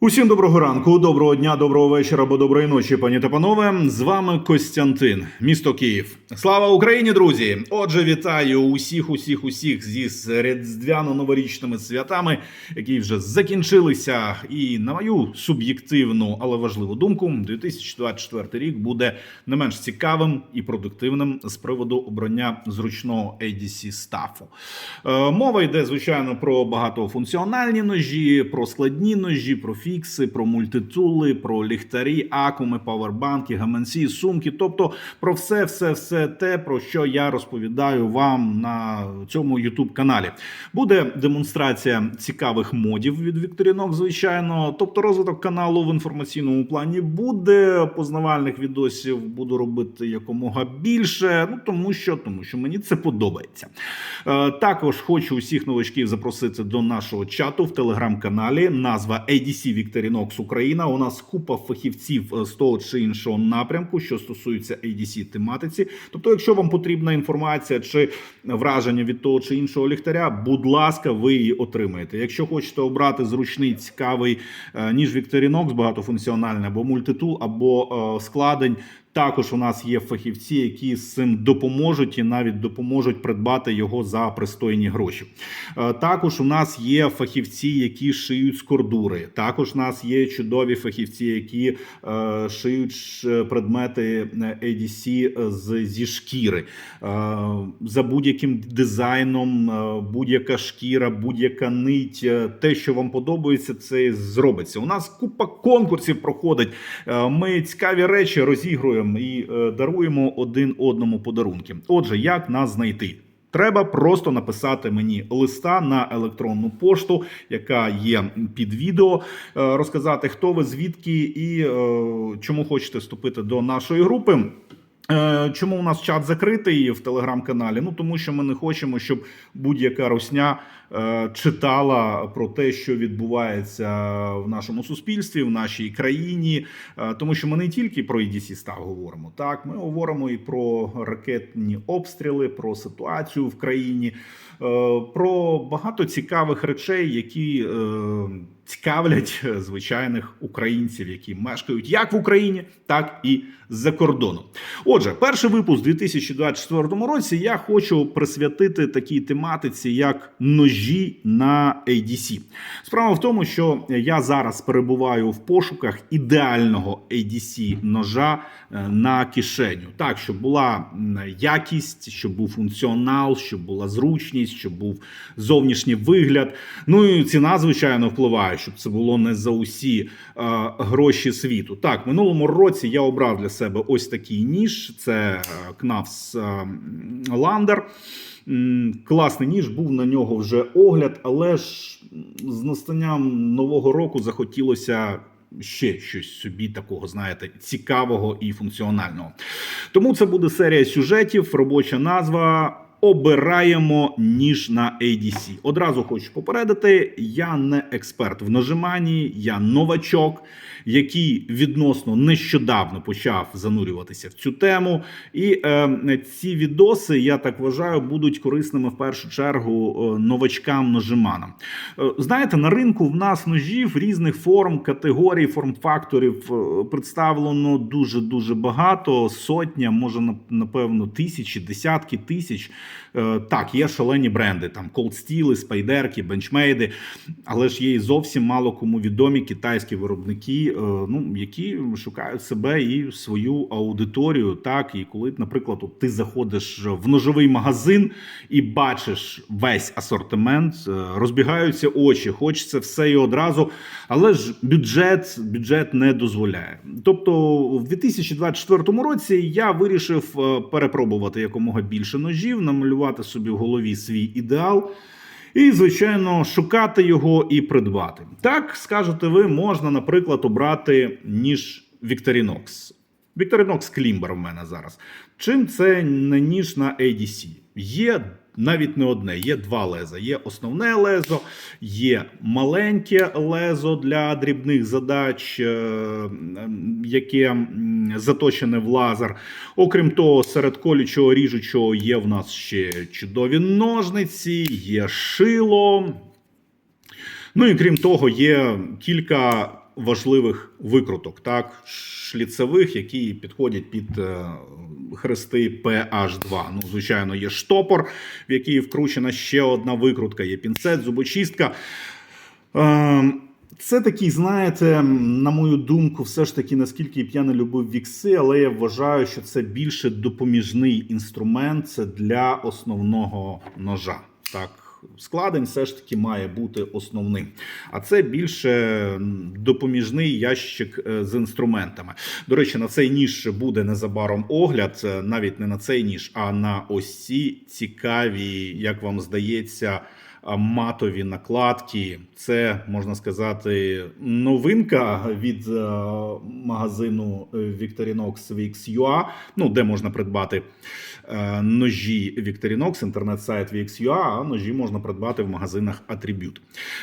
Усім доброго ранку, доброго дня, доброго вечора або доброї ночі, пані та панове. З вами Костянтин, місто Київ. Слава Україні, друзі! Отже, вітаю усіх, усіх, усіх зі різдвяно-новорічними святами, які вже закінчилися. І на мою суб'єктивну, але важливу думку, 2024 рік буде не менш цікавим і продуктивним з приводу обрання зручного ADC стафу. Е, Мова йде, звичайно, про багатофункціональні ножі, про складні ножі, про фікси, про мультитули, про ліхтарі, акуми, павербанки, гаманці, сумки. Тобто про все, все, все те, про що я розповідаю вам на цьому youtube каналі. Буде демонстрація цікавих модів від Вікторінок, звичайно. Тобто, розвиток каналу в інформаційному плані буде. Познавальних відосів буду робити якомога більше. Ну тому що, тому що мені це подобається. Е, Також хочу усіх новачків запросити до нашого чату в телеграм-каналі. Назва ADC Victorinox Україна. У нас купа фахівців е, з того чи іншого напрямку, що стосується ADC тематиці. Тобто, якщо вам потрібна інформація чи враження від того чи іншого ліхтаря, будь ласка, ви її отримаєте. Якщо хочете обрати зручний цікавий е, ніж Victorinox, багатофункціональний або мультитул, або е, складень. Також у нас є фахівці, які з цим допоможуть і навіть допоможуть придбати його за пристойні гроші. Е, Також у нас є фахівці, які шиють з кордури. Також у нас є чудові фахівці, які е, шиють предмети е, ADC з, зі шкіри. За будь-яким дизайном, будь-яка шкіра, будь-яка нить, те, що вам подобається, це зробиться. У нас купа конкурсів проходить. Ми цікаві речі розігруємо і е, даруємо один одному подарунки. Отже, як нас знайти? Треба просто написати мені листа на електронну пошту, яка є під відео, е, розказати, хто ви, звідки і е, чому хочете вступити до нашої групи. Е, Чому у нас чат закритий в телеграм-каналі? Ну тому що ми не хочемо, щоб будь-яка русня е, читала про те, що відбувається в нашому суспільстві, в нашій країні. Е, Тому що ми не тільки про EDC став говоримо. Так, ми говоримо і про ракетні обстріли, про ситуацію в країні, про багато цікавих речей, які е, цікавлять е, звичайних українців, які мешкають як в Україні, так і за кордоном. Отже, перший випуск у 2024 році я хочу присвятити такій тематиці, як ножі на ADC. Справа в тому, що я зараз перебуваю в пошуках ідеального ADC ножа е, на кишеню, так щоб була якість, щоб був функціонал, щоб була зручність, щоб був зовнішній вигляд. Ну і ціна, звичайно, впливає, щоб це було не за усі е, гроші світу. Так, минулому році я обрав для себе ось такий ніж. Це Knaus е. М, Класний ніж, був на нього вже огляд, але ж з настанням нового року захотілося. Ще щось собі такого, знаєте, цікавого і функціонального. Тому це буде серія сюжетів, робоча назва. Обираємо ніж на ADC. Одразу хочу попередити: я не експерт в нажиманні, я новачок, який відносно нещодавно почав занурюватися в цю тему. І е, ці відоси, я так вважаю, будуть корисними в першу чергу е, новачкам ножиманам. Е, знаєте, на ринку в нас ножів різних форм, категорій, форм-факторів е, представлено дуже дуже багато. Сотня, може на- напевно, тисячі, десятки тисяч. Е, Так, є шалені бренди, там Steel, спайдерки, бенчмейди, але ж є і зовсім мало кому відомі китайські виробники, е, ну, які шукають себе і свою аудиторію. Так, і коли, наприклад, от ти заходиш в ножовий магазин і бачиш весь асортимент, е, розбігаються очі, хочеться все і одразу, але ж бюджет, бюджет не дозволяє. Тобто, в 2024 році я вирішив перепробувати якомога більше ножів, намалювати собі в голові свій ідеал. І, звичайно, шукати його і придбати. Так, скажете ви, можна, наприклад, обрати ніж Victorinox. Victorinox Клімбер в мене зараз. Чим це не ніж на ADC? Є навіть не одне, є два леза. Є основне лезо, є маленьке лезо для дрібних задач, е, яке заточене в лазер. Окрім того, серед колючого ріжучого є в нас ще чудові ножниці, є шило. Ну і крім того, є кілька важливих викруток, так, шліцевих, які підходять під е, хрести PH2. Ну, звичайно, є штопор, в який вкручена ще одна викрутка, є пінцет, зубочистка. Е, Це такий, знаєте, на мою думку, все ж таки, наскільки б я не любив вікси, але я вважаю, що це більше допоміжний інструмент для основного ножа. Так, складень все ж таки має бути основним. А це більше допоміжний ящик е, з інструментами. До речі, на цей ніж буде незабаром огляд, е, навіть не на цей ніж, а на ось ці цікаві, як вам здається. Матові накладки, це можна сказати новинка від е, магазину Victorinox VXUA, ну де можна придбати ножі Victorinox, інтернет-сайт VXUA, а ножі можна придбати в магазинах Attribute.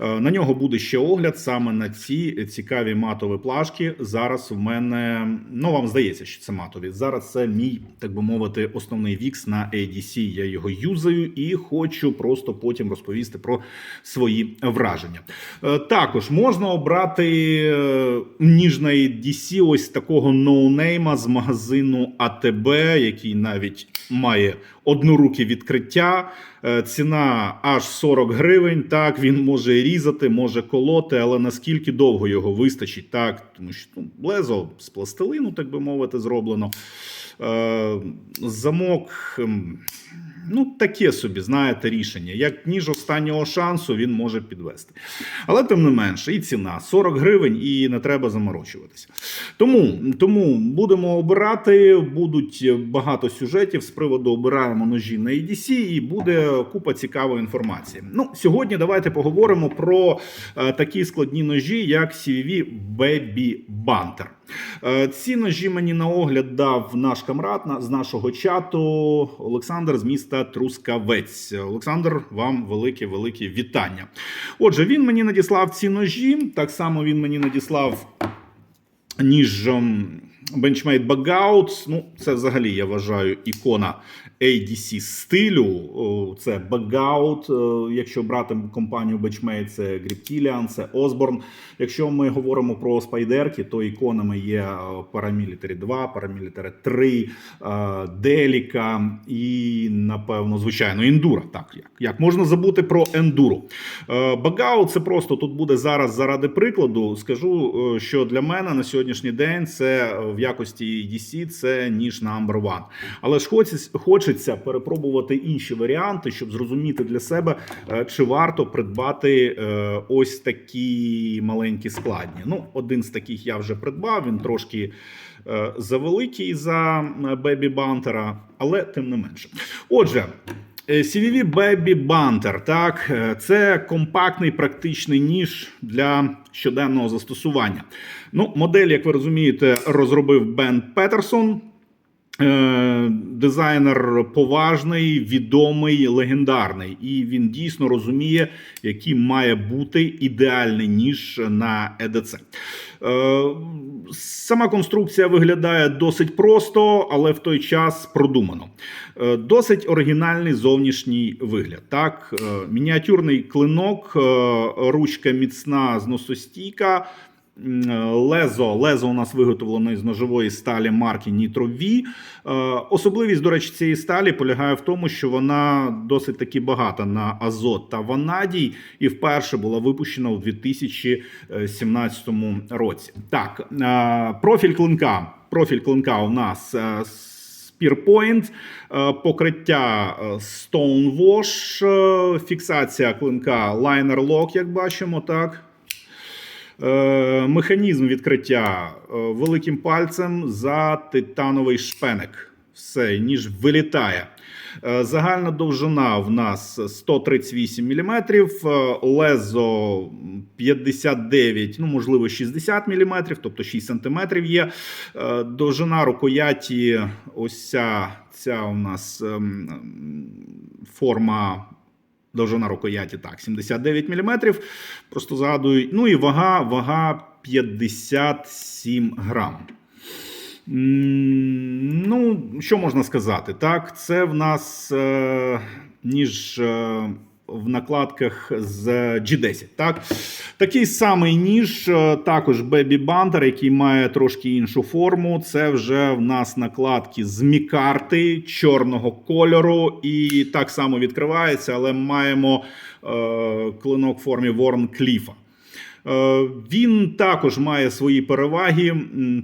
Е, На нього буде ще огляд саме на ці цікаві матові плашки. Зараз в мене, ну вам здається, що це матові. Зараз це мій, так би мовити, основний VIX на ADC. Я його юзаю і хочу просто потім розповісти про свої враження. Е, Також можна обрати е, ніж на ADC ось такого ноунейма з магазину АТБ, який навіть має одноруке відкриття. Е, Ціна аж 40 гривень. Так, він може різати, може колоти, але наскільки довго його вистачить, так, тому що ну, лезо з пластилину, так би мовити, зроблено. Е, Замок. Ну, таке собі, знаєте, рішення. Як ніж останнього шансу він може підвести. Але тим не менше, і ціна 40 гривень, і не треба заморочуватися. Тому, тому будемо обирати, будуть багато сюжетів з приводу обираємо ножі на EDC, і буде купа цікавої інформації. Ну, сьогодні давайте поговоримо про е, такі складні ножі, як CVV Baby Banter. Е, Ці ножі мені на огляд дав наш камрад з нашого чату Олександр з міста Трускавець. Олександр, вам велике велике вітання. Отже, він мені надіслав ці ножі. Так само він мені надіслав ніж Benchmade Bagout. Ну, це взагалі я вважаю ікона ADC стилю. Це Bagout. е, Якщо брати компанію Benchmade, це Griptilian, це Osborne. Якщо ми говоримо про спайдерки, то іконами є Paramilitary 2, Paramilitary 3, е, Delica і, напевно, звичайно, Enduro. Так, як, як можна забути про Enduro? Е, це просто тут буде зараз заради прикладу. Скажу, е, що для мене на сьогоднішній день це в якості EDC це ніж number one. Але ж хочеться, хочеться перепробувати інші варіанти, щоб зрозуміти для себе, е, чи варто придбати е, ось такі маленькі складні. Ну, один з таких я вже придбав. Він трошки е, завеликий за Бебі Бантера, але тим не менше. Отже. CVV Baby Banter, так, це компактний практичний ніж для щоденного застосування. Ну, модель, як ви розумієте, розробив Бен Петерсон. Е, Дизайнер поважний, відомий, легендарний, і він дійсно розуміє, який має бути ідеальний ніж на ЕДЦ. Е, Сама конструкція виглядає досить просто, але в той час продумано. Е, Досить оригінальний зовнішній вигляд. Так, мініатюрний клинок, ручка міцна, зносостійка. Е, Лезо, лезо у нас виготовлено з ножової сталі марки V. Е, Особливість, до речі, цієї сталі полягає в тому, що вона досить таки багата на азот та ванадій, і вперше була випущена у 2017 році. Так, е, профіль клинка. Профіль клинка у нас Spearpoint, покриття Stonewash, фіксація клинка Liner Lock, як бачимо, так. Е, Механізм відкриття е, великим пальцем за титановий шпеник. Все, ніж вилітає. Е, Загальна довжина в нас 138 мм, лезо 59, ну можливо 60 мм, тобто 6 см є. Довжина рукояті, ось ця, ця у нас ем, ем, форма довжина рукояті так, 79 мм. Просто згадую. Ну і вага, вага 57 грам. Ну, що можна сказати? Так, це в нас е, ніж е, в накладках з G10. Так? Такий самий ніж, е, також Baby Banter, який має трошки іншу форму. Це вже в нас накладки з мікарти чорного кольору, і так само відкривається, але маємо е, клинок в формі Ворон Кліфа. Е, Він також має свої переваги,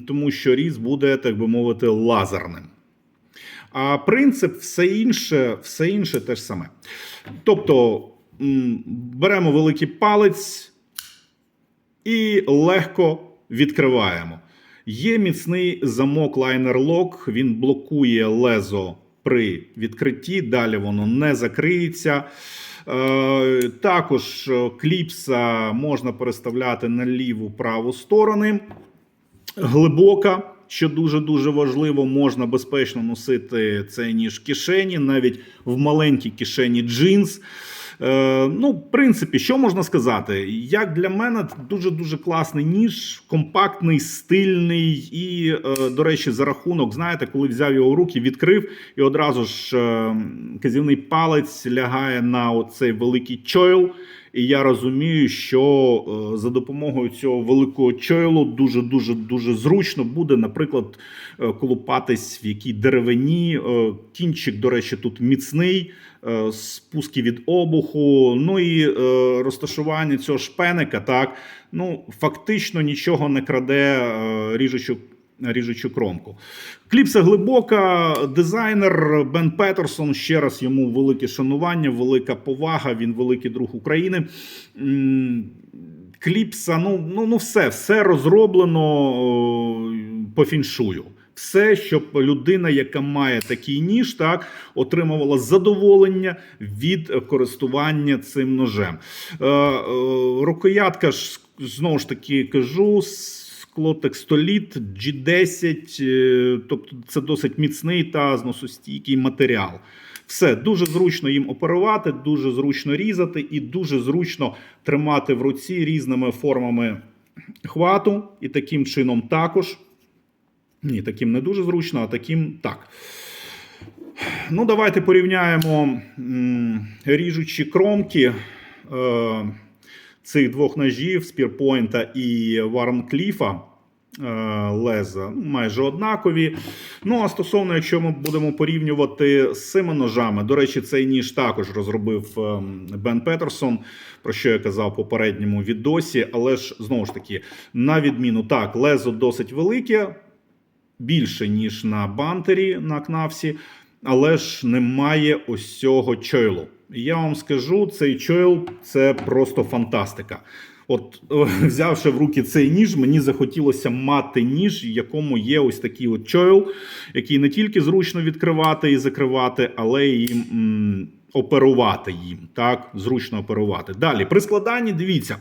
тому що різ буде, так би мовити, лазерним. А принцип все інше, все інше те ж саме. Тобто беремо великий палець і легко відкриваємо. Є міцний замок лайнер лок, він блокує лезо при відкритті, далі воно не закриється. Е, Також е, кліпса можна переставляти на ліву праву сторони. Глибока, що дуже дуже важливо, можна безпечно носити цей ніж кишені, навіть в маленькій кишені джинс. Е, ну, в принципі, що можна сказати? Як для мене, дуже дуже класний ніж, компактний, стильний. І, е, до речі, за рахунок, знаєте, коли взяв його в руки, відкрив, і одразу ж е, казівний палець лягає на оцей великий чойл. І я розумію, що е, за допомогою цього великого чойлу дуже дуже дуже зручно буде, наприклад, е, колупатись в якій деревині. Е, Кінчик, до речі, тут міцний, спуски від обуху. Ну і розташування цього шпеника. Так, ну фактично нічого не краде ріжучу. Ріжучу кромку. Кліпса глибока, дизайнер Бен Петерсон. Ще раз йому велике шанування, велика повага. Він великий друг України. Кліпса, ну, ну, ну все, все розроблено о, по фіншую. Все, щоб людина, яка має такий ніж, так отримувала задоволення від е, користування цим ножем. Е, е, рукоятка ж знову ж таки кажу. Скло текстоліт G10, е, тобто це досить міцний та зносостійкий матеріал. Все дуже зручно їм оперувати, дуже зручно різати і дуже зручно тримати в руці різними формами хвату. І таким чином також. Ні, таким не дуже зручно, а таким так. Ну, давайте порівняємо ріжучі кромки е, цих двох ножів Спірпойнта і Варнкліфа. Е, леза ну, майже однакові. Ну а стосовно, якщо ми будемо порівнювати з цими ножами, до речі, цей ніж також розробив ем, Бен Петерсон, про що я казав в попередньому відосі. Але ж знову ж таки, на відміну так, лезо досить велике, більше ніж на бантері на кнавсі, але ж немає ось цього чойлу. Я вам скажу, цей чойл це просто фантастика. От, взявши в руки цей ніж, мені захотілося мати ніж, в якому є ось такий от чойл, який не тільки зручно відкривати і закривати, але й м, оперувати їм. Так, зручно оперувати. Далі, при складанні, дивіться,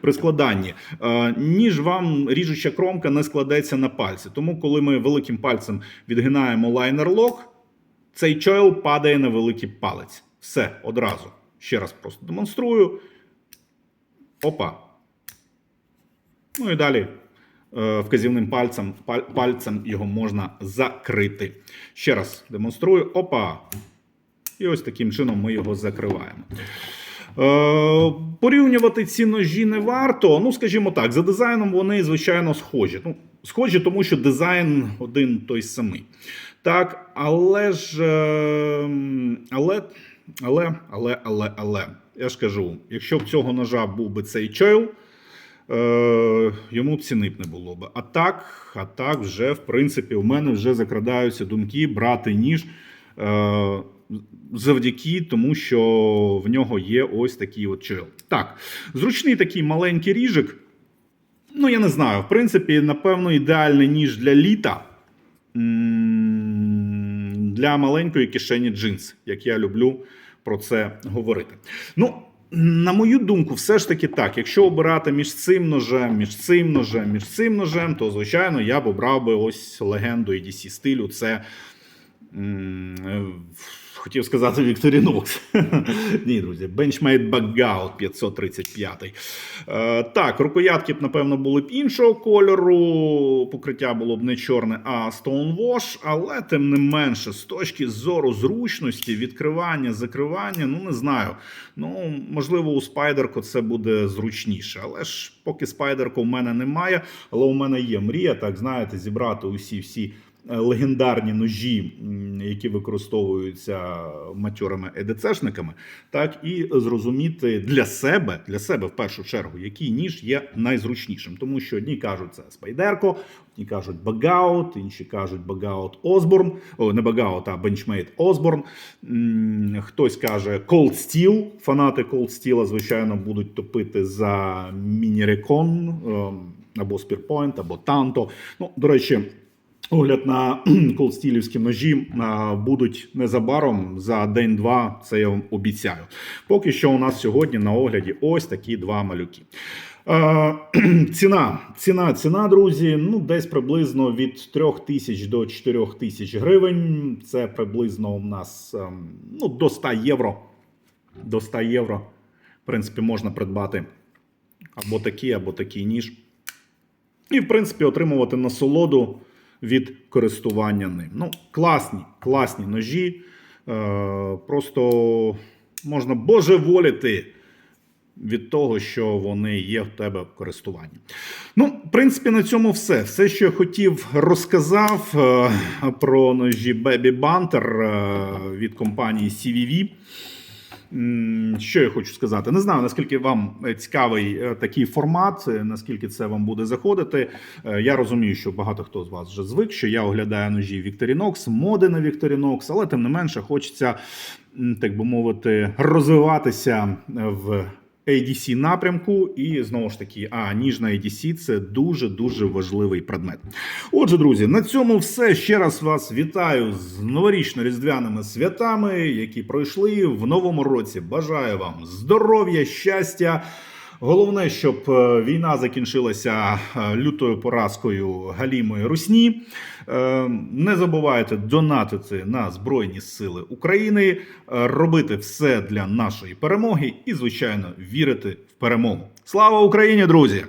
при складанні, е, ніж вам ріжуча кромка не складеться на пальці. Тому, коли ми великим пальцем відгинаємо лайнер-лок, цей чойл падає на великий палець. Все одразу. Ще раз просто демонструю. Опа. Ну і далі е, вказівним пальцем, пальцем його можна закрити. Ще раз демонструю. Опа. І ось таким чином ми його закриваємо. Е, порівнювати ці ножі не варто. Ну, скажімо так, за дизайном вони, звичайно, схожі. Ну, схожі, тому що дизайн один той самий. Так, але ж. е, Але, але, але, але, але. Я ж кажу, якщо б цього ножа був би цей чойл, е, йому б ціни б не було б. А так, а так, вже, в принципі, у мене вже закрадаються думки брати ніж. Е, Завдяки тому, що в нього є ось такий от чойл. Так, зручний такий маленький ріжик. Ну, я не знаю. В принципі, напевно, ідеальний ніж для літа. Для маленької кишені джинс, як я люблю про це говорити. Ну, на мою думку, все ж таки так. Якщо обирати між цим ножем, між цим ножем, між цим ножем, то звичайно я б обрав би ось легенду EDC стилю. Це Хотів сказати Victorinox. Ні, друзі, Benchmade Bagout 535. Е, так, рукоятки б, напевно, були б іншого кольору. Покриття було б не чорне, а Stonewash. Але тим не менше, з точки зору зручності, відкривання, закривання, ну не знаю. Ну, можливо, у спайдерко це буде зручніше. Але ж поки спайдерко в мене немає, але у мене є мрія, так знаєте, зібрати усі всі е, легендарні ножі, які використовуються матьорами ЕДЦшниками, так і зрозуміти для себе, для себе в першу чергу, який ніж є найзручнішим. Тому що одні кажуть, це спайдерко, одні кажуть багаут, інші кажуть багаут Осборн, о, не багаут, а бенчмейт Осборн. Хтось каже Cold Steel. Фанати Cold Steel, звичайно, будуть топити за міні-рекон ем, або Spearpoint, або Танто. Ну, до речі. Огляд на колстілівські ножі будуть незабаром за день-два. Це я вам обіцяю. Поки що у нас сьогодні на огляді ось такі два малюки. Ціна, ціна, ціна, друзі, ну десь приблизно від 3 тисяч до 4 тисяч гривень. Це приблизно у нас ем, ну, до 100 євро. До 100 євро, в принципі, можна придбати або такий, або такий ніж. І, в принципі, отримувати насолоду від користування ним. Ну, класні, класні ножі. Е, просто можна божеволіти від того, що вони є в тебе в користуванні. Ну, в принципі, на цьому все. Все, що я хотів, розказав е, про ножі Baby Banter е, від компанії CVV. Що я хочу сказати? Не знаю, наскільки вам е, цікавий е, такий формат, е, наскільки це вам буде заходити. Я розумію, що багато хто з вас вже звик, що я оглядаю ножі Victorinox, моди на Victorinox, але тим не менше хочеться, так би мовити, розвиватися в ADC напрямку, і знову ж таки, а ніж на ADC це дуже дуже важливий предмет. Отже, друзі, на цьому все. Ще раз вас вітаю з новорічно-різдвяними святами, які пройшли в новому році. Бажаю вам здоров'я, щастя. Головне, щоб е, війна закінчилася е, лютою поразкою галімої русні. Е, Не забувайте донатити на Збройні Сили України, робити все для нашої перемоги і, звичайно, вірити в перемогу. Слава Україні, друзі!